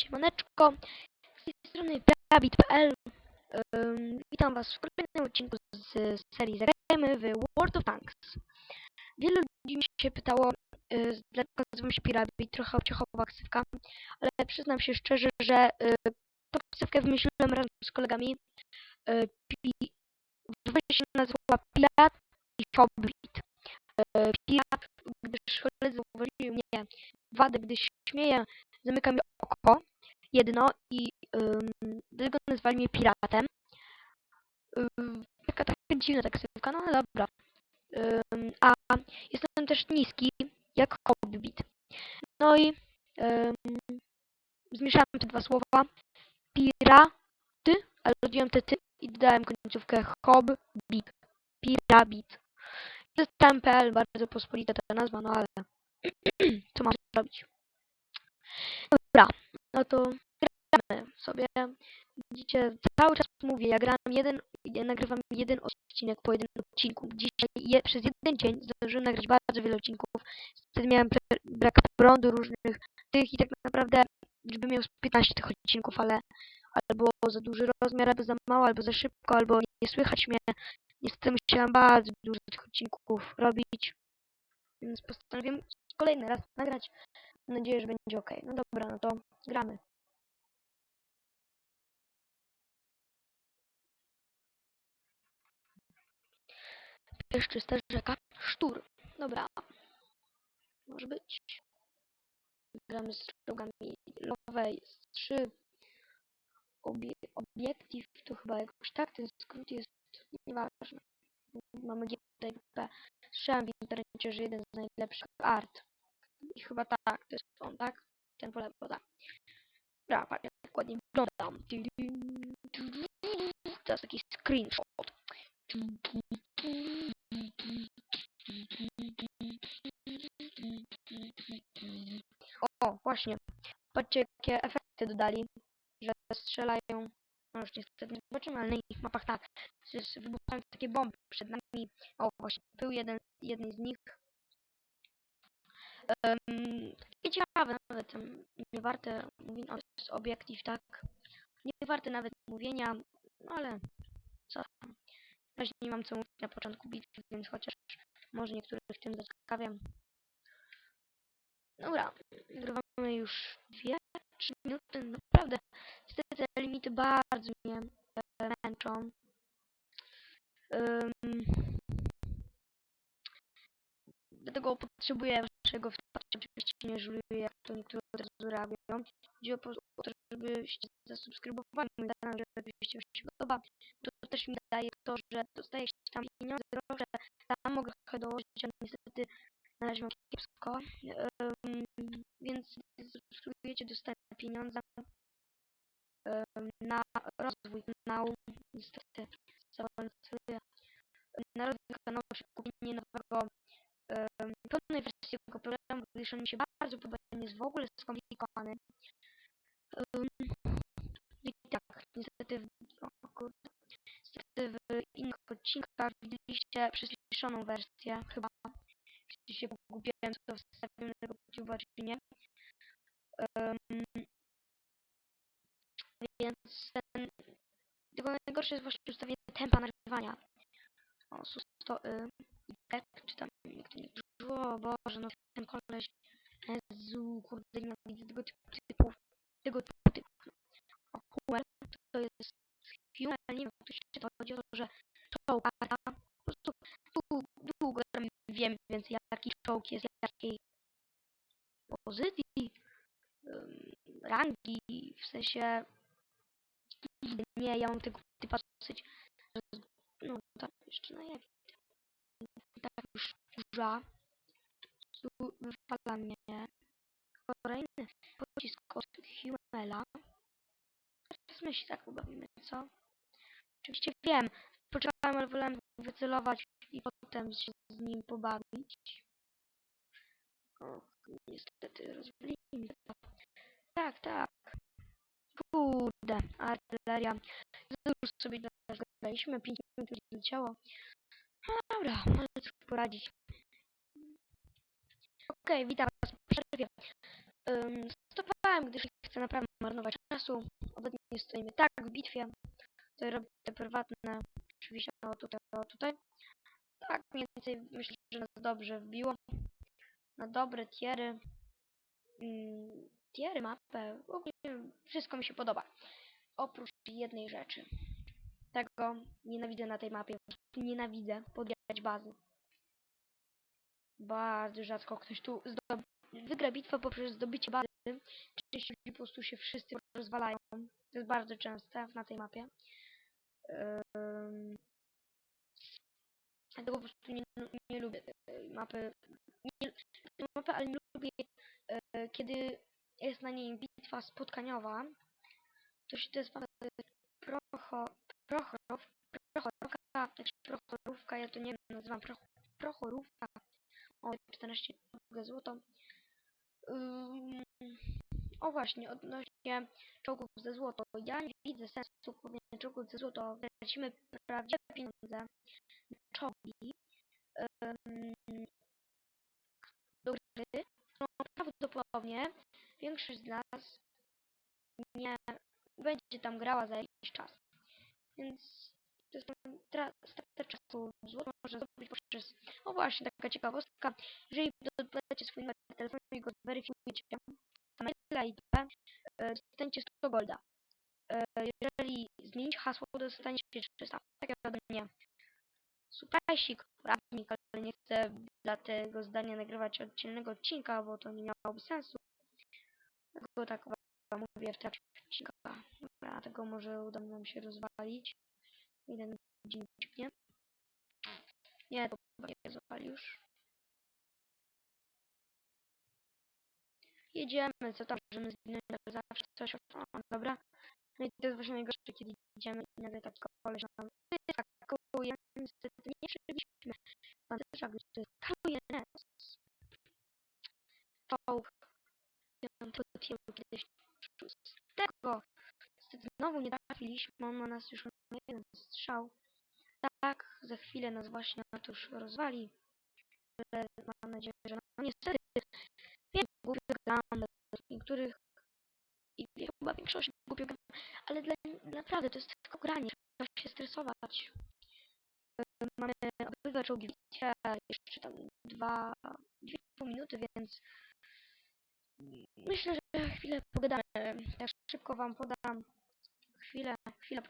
Siemaneczko, z tej strony Prabit.pl Ym, Witam was w kolejnym odcinku z serii Zagrajmy w World of Tanks. Wielu ludzi mi się pytało, y, dlaczego nazywam się Pirabit, trochę obciachowa ksywka, ale przyznam się szczerze, że y, tą ksywkę wymyśliłem razem z kolegami. Y, pi, się nazywa Pirat i Hobbit. Y, Pirat, gdyż koledzy zauważyli mnie wadę, gdy śmieję, zamykam oko, jedno i dlatego nazwali mnie piratem. Taka taka dziwna ta ksywka, no ale dobra. A jestem też niski, jak hobbit. No i ym, zmieszałem te dwa słowa. Piraty, ale robiłem te ty i dodałem końcówkę hobbit. Pirabit. Jest TMPL, bardzo pospolita ta nazwa, no ale co mam zrobić? Dobra, no to gramy sobie. Widzicie, cały czas mówię, ja gram jeden, ja nagrywam jeden odcinek po jednym odcinku. Dzisiaj je, przez jeden dzień zdążyłem nagrać bardzo wiele odcinków. Wtedy miałem brak prądu różnych tych i tak naprawdę, żeby miał z 15 tych odcinków, ale albo za duży rozmiar, albo za mało, albo za szybko, albo nie słychać mnie. Niestety musiałem bardzo dużo tych odcinków robić, więc postanowiłem kolejny raz nagrać. Mam nadzieję, że będzie ok. No dobra, no to gramy. Pieszczysta rzeka Sztur. Dobra. Może być. Gramy z czołgami lowe. Jest trzy. Obie obiektyw to chyba jakoś tak. Ten skrót jest nieważny. Mamy GTP. Słyszałem w internecie, że jeden z najlepszych art. I chyba tak, to jest on, tak? Ten po lewo, tak. Dobra, patrzcie, jak ładnie wyglądam. Jest taki screenshot. O, właśnie. Patrzcie, jakie efekty dodali, że strzelają. No już niestety nie zobaczymy, ale na innych mapach tak. Wybuchają takie bomby przed nami. O, właśnie, był jeden, jeden z nich. Um, takie ciekawe nawet, um, nie warte mówienia, jest obiektyw, tak. Nie warte nawet mówienia, no ale co tam. Razie nie mam co mówić na początku bitwy, więc chociaż może niektórych tym zaskawiam. Dobra, nagrywamy już dwie, trzy minuty, naprawdę. Niestety te limity bardzo mnie e, męczą. Ym, dlatego potrzebuję waszego wsparcia, oczywiście nie żałuję, jak to niektóre od razu reagują. Chodzi o, to, żebyście zasubskrybowali mój kanał, żebyście się podoba. To też mi daje to, że dostaję jakieś tam pieniądze, grosze, tam mogę trochę dołożyć, ale niestety na razie mam kiepsko. Ym, więc subskrybujecie, dostaję pieniądze ym, na rozwój kanału. Niestety zaawansuję. Na rozwój kanału się kupienie nowego pełnej wersji tego programu, gdyż on mi się bardzo podoba, jest w ogóle skomplikowany. Ym, I tak, niestety, w- niestety w innych odcinkach widzieliście przyspieszoną wersję, chyba. Czy się pogubiłem, co wstawiłem tego YouTube'a, czy nie. Ym, więc ten, tylko najgorsze jest właśnie ustawienie tempa nagrywania. O, sus to y, y, czy tam jak to nie o Boże, no ten koleś, Jezu, kurde, nienawidzę tego typu tego typu typów. O, Huel, to jest Huel, nie wiem, to się chodzi o to, że czołg, arta, po prostu długo, długo tam wiem więcej, jaki czołg jest, jakiej pozycji, ym, rangi, w sensie, nie, ja mam tego typa dosyć, no tak, jeszcze na jak, tak już wkurza, tu wypala mnie kolejny pocisk od Huela. Teraz my się tak pobawimy, co? Oczywiście wiem, poczekałem, ale wolałem wycelować i potem się z nim pobawić. Och, niestety rozwalili mi to. Tak, tak. Kurde, artyleria. Dużo sobie gadaliśmy, 5 minut już zleciało. No dobra, może coś poradzić. Okej, witam was w przerwie. Um, stopowałem, gdyż chcę naprawdę marnować czasu. Obecnie stoimy tak w bitwie. Tutaj robię te prywatne, oczywiście o tutaj, o tutaj. Tak mniej więcej myślę, że nas dobrze wbiło. Na dobre tiery. Mm, tiery, mapę, w ogóle wszystko mi się podoba. Oprócz jednej rzeczy. Tego nienawidzę na tej mapie. Nienawidzę podjechać bazy. Bardzo rzadko ktoś tu wygra bitwę poprzez zdobycie bazy. Częściej po prostu się wszyscy rozwalają. To jest bardzo częste na tej mapie. Ym, Dlatego po prostu nie, nie lubię mapy. Nie, mapy, ale nie lubię e, kiedy jest na niej bitwa spotkaniowa. To się to jest procho, prochorow, prochorówka, znaczy prochorówka, ja to nie nazywam proch, prochorówka. O, 14 złoto. Ym, o właśnie, odnośnie czołgów ze złoto. Ja nie widzę sensu kupienia czołgów ze złoto. Tracimy prawdziwe pieniądze na czołgi ym, do gry, którą prawdopodobnie większość z nas nie będzie tam grała za jakiś czas. Więc to jest tra- strata czasu. Złoto można zdobyć poprzez... O właśnie, taka ciekawostka. Jeżeli dodacie swój numer telefonu i go zweryfikujecie, to maila i IP, e, dostaniecie 100 golda. E, Jeżeli zmienicie hasło, dostaniecie 300. Tak ode mnie. Suprasik, prawnik, ale nie chcę dla tego zdania nagrywać oddzielnego odcinka, bo to nie miałoby sensu. Dlatego tak mówię w trakcie odcinka. Dobra, tego może uda nam się rozwalić. Jeden dzień ucieknie. Nie, to nie rozwali już. Jedziemy, co tam, możemy zginąć tak zawsze coś. O, dobra. No i to jest właśnie najgorsze, kiedy idziemy i nagle taki koleś nam wyskakuje. Niestety nie przebiliśmy. Pancerza, który skaluje nas. Czołg. Piątego kiedyś szóstego. Niestety znowu nie trafiliśmy, on ma nas już na jeden strzał. Tak, za chwilę nas właśnie to już rozwali. Ale mam nadzieję, że no niestety wiem, głupio gram, niektórych i chyba większość głupio gram, ale dla, naprawdę to jest tylko granie, trzeba się stresować. E, Mamy obydwa czołgi jeszcze tam dwa, dwie pół minuty, więc myślę, że chwilę pogadamy. Ja szybko wam podam chwilę, chwilę